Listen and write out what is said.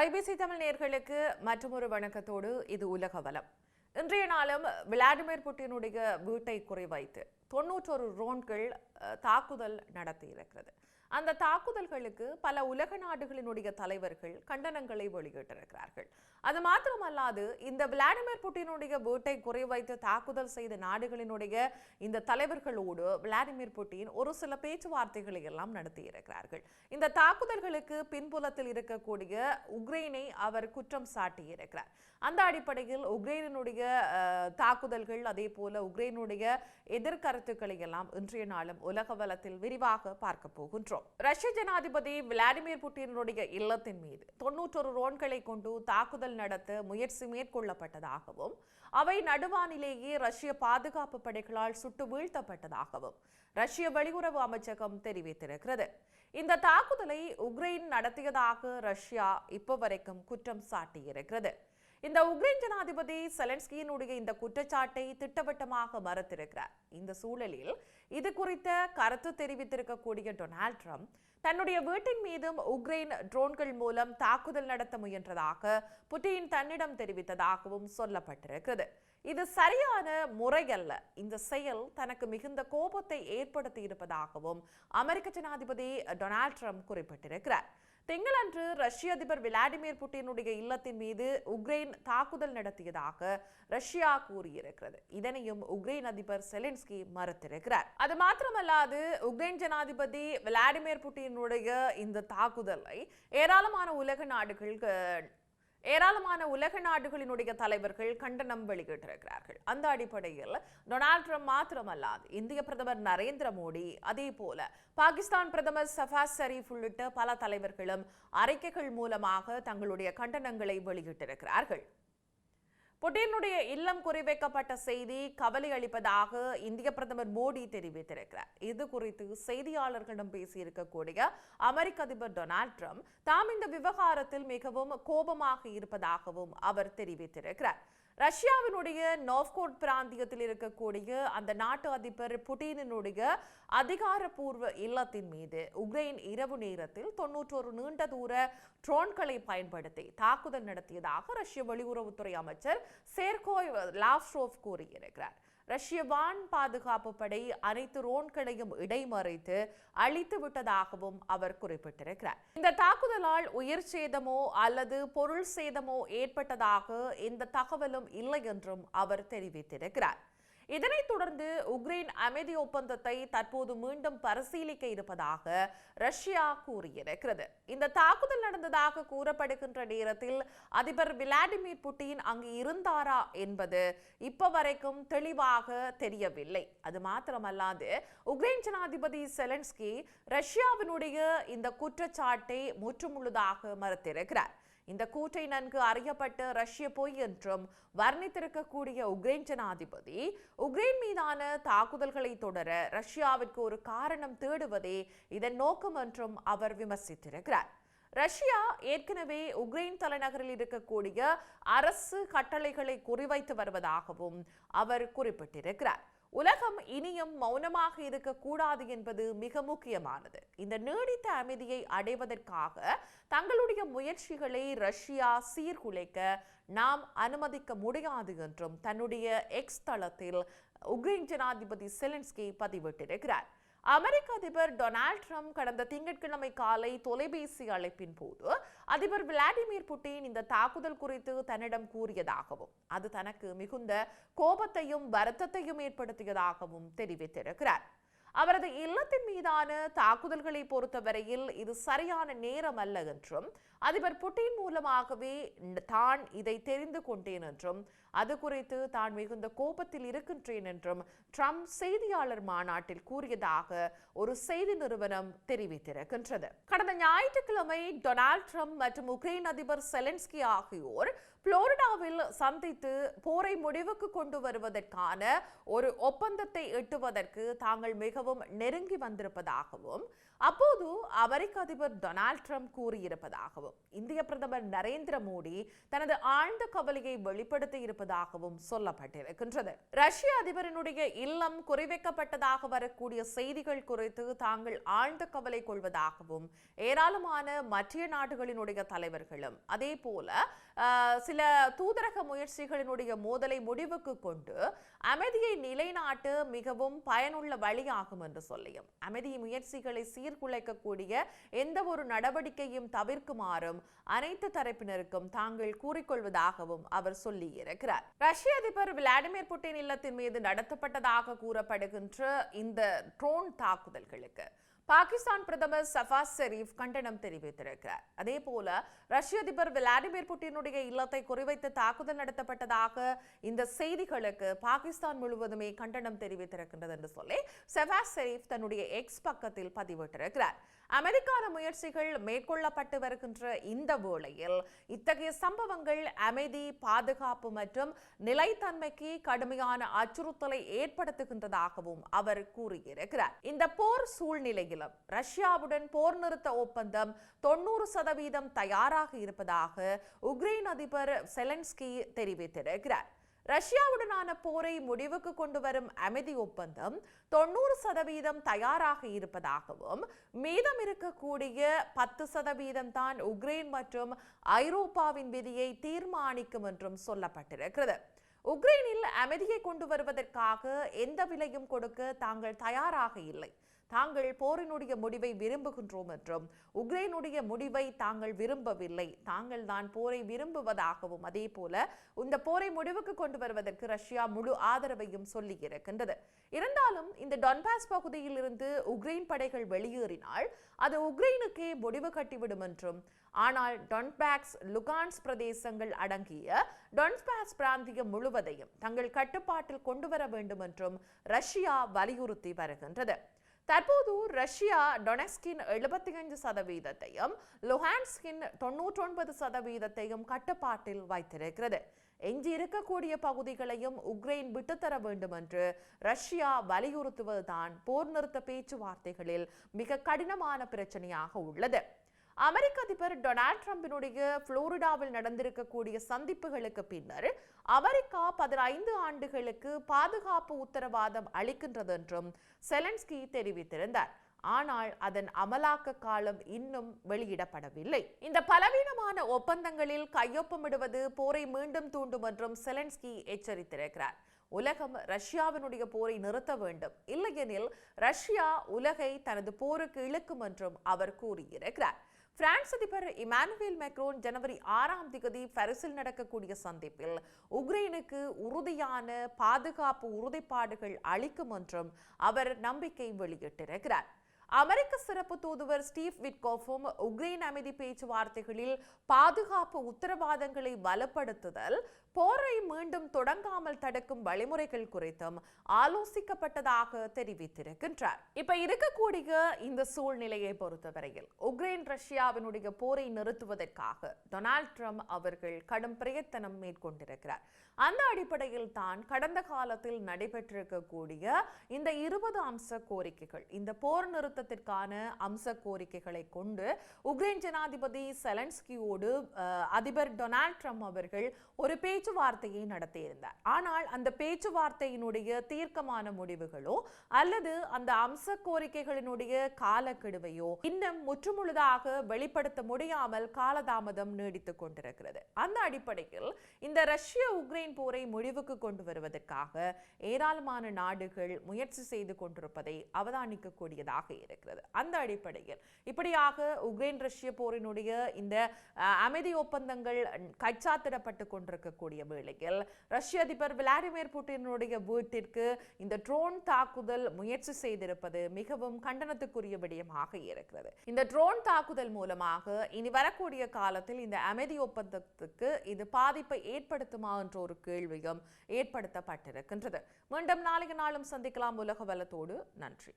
IBC Tamil நேர்களுக்கு மற்றொரு வணக்கத்தோடு இது உலக வலம். இன்றைய நாளும் விளாடிமிர் புட்டினுடைய வீட்டை குறிவைத்து தொன்னூற்றொரு ரோன்கள் தாக்குதல் நடத்தியிருக்கிறது. அந்த தாக்குதல்களுக்கு பல உலக நாடுகளினுடைய தலைவர்கள் கண்டனங்களை வெளியிட்டிருக்கிறார்கள். அது மாத்திரமல்லாது இந்த விளாடிமிர் புட்டினுடைய வீட்டை குறிவைத்து தாக்குதல் செய்த நாடுகளினுடைய இந்த தலைவர்களோடு விளாடிமிர் புட்டின் ஒரு சில பேச்சுவார்த்தைகளை எல்லாம் நடத்தியிருக்கிறார்கள். இந்த தாக்குதல்களுக்கு பின்புலத்தில் இருக்கக்கூடிய உக்ரைனை அவர் குற்றம் சாட்டியிருக்கிறார். அந்த அடிப்படையில் உக்ரைனுடைய தாக்குதல்கள் அதே போல உக்ரைனுடைய எதிர்கருத்துக்களை எல்லாம் இன்றைய நாளும் உலக வலத்தில் விரிவாக பார்க்க போகின்றோம். ரஷ்ய ஜனாதிபதி விளாடிமிர் புட்டினுடைய இல்லத்தின் மீது தொன்னூற்றொரு ரோன்களை கொண்டு தாக்குதல் நடத்த முயற்சி மேற்கொள்ளப்பட்டதாகவும் அவை நடுவானிலேயே ரஷ்ய பாதுகாப்பு படைகளால் சுட்டு வீழ்த்தப்பட்டதாகவும் ரஷ்ய வெளியுறவு அமைச்சகம் தெரிவித்திருக்கிறது. இந்த தாக்குதலை உக்ரைன் நடத்தியதாக ரஷ்யா இப்போ வரைக்கும் குற்றம் சாட்டியிருக்கிறது. இந்த உக்ரைன் ஜனாதிபதி செலன்ஸ்கியினுடைய இந்த குற்றச்சாட்டை திட்டவட்டமாக மறுத்திருக்கிறார். இந்த சூழலில் இது குறித்த கருத்து தெரிவித்திருக்கக்கூடிய டொனால்ட் ட்ரம்ப் தன்னுடைய வீட்டின் மீதும் உக்ரைன் ட்ரோன்கள் மூலம் தாக்குதல் நடத்த முயன்றதாக புட்டின் தன்னிடம் தெரிவித்ததாகவும் சொல்லப்பட்டிருக்கிறது. இது சரியான முறையல்ல. இந்த செயல் தனக்கு மிகுந்த கோபத்தை ஏற்படுத்தி இருப்பதாகவும் அமெரிக்க ஜனாதிபதி டொனால்ட் ட்ரம்ப் குறிப்பிட்டிருக்கிறார். திங்களன்று ரஷ்ய அதிபர் விளாடிமிர் புட்டினுடைய இல்லத்தின் மீது உக்ரைன் தாக்குதல் நடத்தியதாக ரஷ்யா கூறியிருக்கிறது. இதனையும் உக்ரைன் அதிபர் செலின்ஸ்கி மறுத்திருக்கிறார். அது மாத்திரமல்லாது உக்ரைன் ஜனாதிபதி விளாடிமிர் புட்டினுடைய இந்த தாக்குதலை ஏராளமான உலக நாடுகள் ஏராளமான உலக நாடுகளினுடைய தலைவர்கள் கண்டனம் வெளியிட்டிருக்கிறார்கள். அந்த அடிப்படையில் டொனால்ட் ட்ரம்ப் மாத்திரமல்லாது இந்திய பிரதமர் நரேந்திர மோடி அதே போல பாகிஸ்தான் பிரதமர் சஃபாஸ் ஷரீஃப் உள்ளிட்ட பல தலைவர்களும் அறிக்கைகள் மூலமாக தங்களுடைய கண்டனங்களை வெளியிட்டிருக்கிறார்கள். புட்டினுடைய இல்லம் குறிவைக்கப்பட்ட செய்தி கவலை அளிப்பதாக இந்திய பிரதமர் மோடி தெரிவித்திருக்கிறார். இது குறித்து செய்தியாளர்களிடம் பேசியிருக்கக்கூடிய அமெரிக்க அதிபர் டொனால்ட் ட்ரம்ப் தாம் இந்த விவகாரத்தில் மிகவும் கோபமாக இருப்பதாகவும் அவர் தெரிவித்திருக்கிறார். ரஷ்யாவினுடைய நோவ்கோட் பிராந்தியத்தில் இருக்கக்கூடிய அந்த நாட்டு அதிபர் புட்டினினுடைய அதிகாரப்பூர்வ இல்லத்தின் மீது உக்ரைன் இரவு நேரத்தில் தொன்னூற்றொரு நீண்ட தூர ட்ரோன்களை பயன்படுத்தி தாக்குதல் நடத்தியதாக ரஷ்ய வெளியுறவுத்துறை அமைச்சர் சேர்கோய் லாவ்ஸ்ட்ரோவ் கூறியிருக்கிறார். ரஷ்ய வான் பாதுகாப்பு படை அனைத்து ரோன்களையும் இடைமறைத்து அழித்து விட்டதாகவும் அவர் குறிப்பிட்டிருக்கிறார். இந்த தாக்குதலால் உயிர் சேதமோ அல்லது பொருள் சேதமோ ஏற்பட்டதாக எந்த தகவலும் இல்லை என்றும் அவர் தெரிவித்திருக்கிறார். இதனைத் தொடர்ந்து உக்ரைன் அமைதி ஒப்பந்தத்தை தற்போது மீண்டும் பரிசீலிக்க இருப்பதாக ரஷ்யா கூறியிருக்கிறது. இந்த தாக்குதல் நடந்ததாக கூறப்படுகின்ற நேரத்தில் அதிபர் விளாடிமிர் புட்டின் அங்கு இருந்தாரா என்பது இப்ப வரைக்கும் தெளிவாக தெரியவில்லை. அது மாத்திரமல்லாது உக்ரைன் ஜனாதிபதி செலன்ஸ்கி ரஷ்யாவினுடைய இந்த குற்றச்சாட்டை முற்றுமுழுதாக மறுத்திருக்கிறார். இந்த கூற்றை நன்கு அறியப்பட்டு ரஷ்ய பொய் என்றும் வர்ணித்திருக்கக்கூடிய உக்ரைன் ஜனாதிபதி உக்ரைன் மீதான தாக்குதல்களை தொடர ரஷ்யாவிற்கு ஒரு காரணம் தேடுவதே இதன் நோக்கம் என்றும் அவர் விமர்சித்திருக்கிறார். ரஷ்யா ஏற்கனவே உக்ரைன் தலைநகரில் இருக்கக்கூடிய அரசு கட்டளைகளை குறிவைத்து வருவதாகவும் அவர் குறிப்பிட்டிருக்கிறார். உலகம் இனியும் மௌனமாக இருக்கக்கூடாது என்பது மிக முக்கியமானது. இந்த நீடித்த அமைதியை அடைவதற்காக தங்களுடைய முயற்சிகளை ரஷ்யா சீர்குலைக்க நாம் அனுமதிக்க முடியாது என்றும் தன்னுடைய எக்ஸ் தளத்தில் உக்ரைன் ஜனாதிபதி செலன்ஸ்கி பதிவிட்டிருக்கிறார். அமெரிக்க அதிபர் டொனால்ட் ட்ரம்ப் கடந்த திங்கட்கிழமை காலை தொலைபேசி அழைப்பின் போது அதிபர் விளாடிமிர் புட்டின் இந்த தாக்குதல் குறித்து தன்னிடம் கூறியதாகவும் அது தனக்கு மிகுந்த கோபத்தையும் வருத்தத்தையும் ஏற்படுத்தியதாகவும் தெரிவித்திருக்கிறார். அவரது இல்லத்தின் மீதான தாக்குதல்களை பொறுத்தவரையில் இது சரியான நேரம் அல்ல என்றும் அதிபர் புட்டின் மூலமாகவே தான் இதை தெரிந்து கொண்டேன் என்றும் அது குறித்து தான் மிகுந்த கோபத்தில் இருக்கின்றேன் என்றும் ட்ரம்ப் செய்தியாளர் மாநாட்டில் கூறியதாக ஒரு செய்தி நிறுவனம் தெரிவித்திருக்கின்றது. கடந்த ஞாயிற்றுக்கிழமை டொனால்ட் ட்ரம்ப் மற்றும் உக்ரைன் அதிபர் செலன்ஸ்கி ஆகியோர் புளோரிடாவில் சந்தித்து போரை முடிவுக்கு கொண்டு வருவதற்கான ஒரு ஒப்பந்தத்தை எட்டுவதற்கு தாங்கள் மிகவும் நெருங்கி வந்திருப்பதாகவும் அப்போது அமெரிக்க அதிபர் டொனால்ட் ட்ரம்ப் கூறியிருப்பதாகவும் இந்திய பிரதமர் நரேந்திர மோடி தனது ஆழ்ந்த கவலையை வெளிப்படுத்தி இருப்பதாகவும் சொல்லப்பட்டிருக்கின்றது. ரஷ்ய அதிபரினுடைய இல்லம் குறிவைக்கப்பட்டதாக வரக்கூடிய செய்திகள் குறித்து தாங்கள் ஆழ்ந்த கவலை கொள்வதாகவும் ஏராளமான மற்ற நாடுகளினுடைய தலைவர்களும் அதே போல சில தூதரக முயற்சிகளினுடைய மோதலை முடிவுக்கு கொண்டு அமைதியை நிலைநாட்டு மிகவும் பயனுள்ள வழியாகும் என்று சொல்லியும் அமைதி முயற்சிகளை சீர்குலைக்கக்கூடிய எந்த ஒரு நடவடிக்கையும் தவிர்க்குமாறும் அனைத்து தரப்பினருக்கும் தாங்கள் கூறிக்கொள்வதாகவும் அவர் சொல்லியிருக்கிறார். ரஷ்ய அதிபர் விளாடிமிர் புட்டின் இல்லத்தின் மீது நடத்தப்பட்டதாக கூறப்படுகின்ற இந்த ட்ரோன் தாக்குதல்களுக்கு பாகிஸ்தான் பிரதமர் சஃபாஸ் ஷெரீப் கண்டனம் தெரிவித்திருக்கிறார். அதே போல ரஷ்ய அதிபர் விளாடிமிர் புட்டினுடைய இல்லத்தை குறிவைத்து தாக்குதல் நடத்தப்பட்டதாக இந்த செய்திகளுக்கு பாகிஸ்தான் முழுவதுமே கண்டனம் தெரிவித்திருக்கின்றது என்று சொல்லி சஃபாஸ் ஷெரீப் தன்னுடைய எக்ஸ் பக்கத்தில் பதிவிட்டிருக்கிறார். அமெரிக்கான முயற்சிகள் மேற்கொள்ளப்பட்டு வருகின்ற இந்த வேளையில் இத்தகைய சம்பவங்கள் அமைதி பாதுகாப்பு மற்றும் நிலைத்தன்மைக்கு கடுமையான அச்சுறுத்தலை ஏற்படுத்துகின்றதாகவும் அவர் கூறியிருக்கிறார். இந்த போர் சூழ்நிலையிலும் ரஷ்யாவுடன் போர் நிறுத்த ஒப்பந்தம் தொண்ணூறு சதவீதம் தயாராக இருப்பதாக உக்ரைன் அதிபர் செலன்ஸ்கி தெரிவித்திருக்கிறார். ரஷ்யாவுடனான போரை முடிவுக்கு கொண்டு வரும் அமைதி ஒப்பந்தம் தொண்ணூறு சதவீதம் தயாராக இருப்பதாகவும் மீதம் இருக்கக்கூடிய பத்து சதவீதம் தான் உக்ரைன் மற்றும் ஐரோப்பாவின் விதியை தீர்மானிக்கும் என்றும் சொல்லப்பட்டிருக்கிறது. உக்ரைனில் அமைதியை கொண்டு வருவதற்காக எந்த விலையும் கொடுக்க தாங்கள் தயாராக இல்லை. தாங்கள் போரினுடைய முடிவை விரும்புகின்றோம் என்றும் உக்ரைனுடைய முடிவை தாங்கள் விரும்பவில்லை. தாங்கள் தான் போரை விரும்புவதாகவும் அதே போல இந்த போரை முடிவுக்கு கொண்டு வருவதற்கு ரஷ்யா முழு ஆதரவையும் சொல்லி இருக்கின்றது. இருந்தாலும் இந்த டொன்பாஸ் பகுதியில் இருந்து உக்ரைன் படைகள் வெளியேறினால் அது உக்ரைனுக்கே முடிவு கட்டிவிடும் என்றும் ஆனால் டொன்பாக்ஸ் லுகான்ஸ் பிரதேசங்கள் அடங்கிய டொன்பாஸ் பிராந்தியம் முழுவதையும் தங்கள் கட்டுப்பாட்டில் கொண்டு வர வேண்டும் என்றும் ரஷ்யா வலியுறுத்தி வருகின்றது. தற்போது ரஷ்யா டொனெஸ்கின் எழுபத்தி அஞ்சு சதவீதத்தையும் லொஹான்ஸ்கின் தொன்னூற்றொன்பது சதவீதத்தையும் கட்டுப்பாட்டில் வைத்திருக்கிறது. எஞ்சி இருக்கக்கூடிய பகுதிகளையும் உக்ரைன் விட்டுத்தர வேண்டும் என்று ரஷ்யா வலியுறுத்துவதுதான் போர் நிறுத்த பேச்சுவார்த்தைகளில் மிக கடினமான பிரச்சனையாக உள்ளது. அமெரிக்க அதிபர் டொனால்ட் ட்ரம்பினுடைய புளோரிடாவில் நடந்திருக்கக்கூடிய சந்திப்புகளுக்கு பின்னர் அமெரிக்கா பதினைந்து ஆண்டுகளுக்கு பாதுகாப்பு உத்தரவாதம் அளிக்கின்றது என்றும் செலன்ஸ்கி தெரிவித்திருந்தார். ஆனால் அதன் அமலாக்க காலம் இன்னும் வெளியிடப்படவில்லை. இந்த பலவீனமான ஒப்பந்தங்களில் கையொப்பமிடுவது போரை மீண்டும் தூண்டும் என்றும் செலன்ஸ்கி எச்சரித்திருக்கிறார். உலகம் ரஷ்யாவினுடைய போரை நிறுத்த வேண்டும். இல்லையெனில் ரஷ்யா உலகை தனது போருக்கு இழுக்கும் என்றும் அவர் கூறியிருக்கிறார். பிரான்ஸ் அதிபர் இமானுவேல் மேக்ரோன் ஜனவரி ஆறாம் திகதி பரிசில் நடக்கக்கூடிய சந்திப்பில் உக்ரைனுக்கு உறுதியான பாதுகாப்பு உறுதிப்பாடுகள் அளிக்கும் என்றும் அவர் நம்பிக்கை வெளியிட்டிருக்கிறார். அமெரிக்க சிறப்பு தூதுவர் ஸ்டீவ் விட்கோஃபும் உக்ரைன் அமைதி பேச்சுவார்த்தைகளில் பாதுகாப்பு உத்தரவாதங்களை வலுப்படுத்துதல் போரை மீண்டும் தொடங்காமல் தடுக்கும் வழிமுறைகள் குறித்தும் ஆலோசிக்கப்பட்டதாக தெரிவித்திருக்கின்றார். இப்ப இருக்கக்கூடிய இந்த சூழ்நிலையை பொறுத்தவரையில் உக்ரைன் ரஷ்யாவினுடைய போரை நிறுத்துவதற்காக டொனால்ட் ட்ரம்ப் அவர்கள் கடும் பிரயத்தனம் மேற்கொண்டிருக்கிறார். அந்த அடிப்படையில் தான் கடந்த காலத்தில் நடைபெற்றிருக்கக்கூடிய இந்த இருபது அம்ச கோரிக்கைகள் இந்த போர் நிறுத்தத்திற்கான அம்ச கோரிக்கைகளை கொண்டு உக்ரைன் ஜனாதிபதி செலன்ஸ்கியோடு அதிபர் டொனால்ட் ட்ரம்ப் அவர்கள் ஒரு பேச்சுவார்த்தையை நடத்தியிருந்தார். ஆனால் அந்த பேச்சுவார்த்தையினுடைய தீர்க்கமான முடிவுகளோ அல்லது அந்த அம்ச கோரிக்கைகளினுடைய காலக்கெடுவையோ இன்னும் முற்றுமுழுதாக வெளிப்படுத்த முடியாமல் காலதாமதம் நீடித்துக் கொண்டிருக்கிறது. அந்த அடிப்படையில் இந்த ரஷ்ய உக்ரைன் போரை முடிவுக்கு கொண்டு வருவதற்காக ஏராளமான நாடுகள் முயற்சி செய்து கொண்டிருப்பதை அவதானிக்கக்கூடியதாக இருக்கிறது. அந்த அடிப்படையில் இப்படியாக உக்ரைன் ரஷ்ய போரினுடைய இந்த அமைதி ஒப்பந்தங்கள் கச்சாத்திடப்பட்டு கொண்டிருக்கக்கூடிய வேளையில் ரஷ்ய அதிபர் விளாடிமிர் புட்டினுடைய வீட்டிற்கு இந்த ட்ரோன் தாக்குதல் முயற்சி செய்திருப்பது மிகவும் கண்டனத்துக்குரிய விடயமாக இருக்கிறது. இந்த ட்ரோன் தாக்குதல் மூலமாக இனி வரக்கூடிய காலத்தில் இந்த அமைதி ஒப்பந்தத்துக்கு இது பாதிப்பை ஏற்படுத்துமா என்ற ஒரு கேள்வியும் ஏற்படுத்தப்பட்டிருக்கின்றது. மீண்டும் நாளைய நாளும் சந்திக்கலாம் உலக வளத்தோடு நன்றி.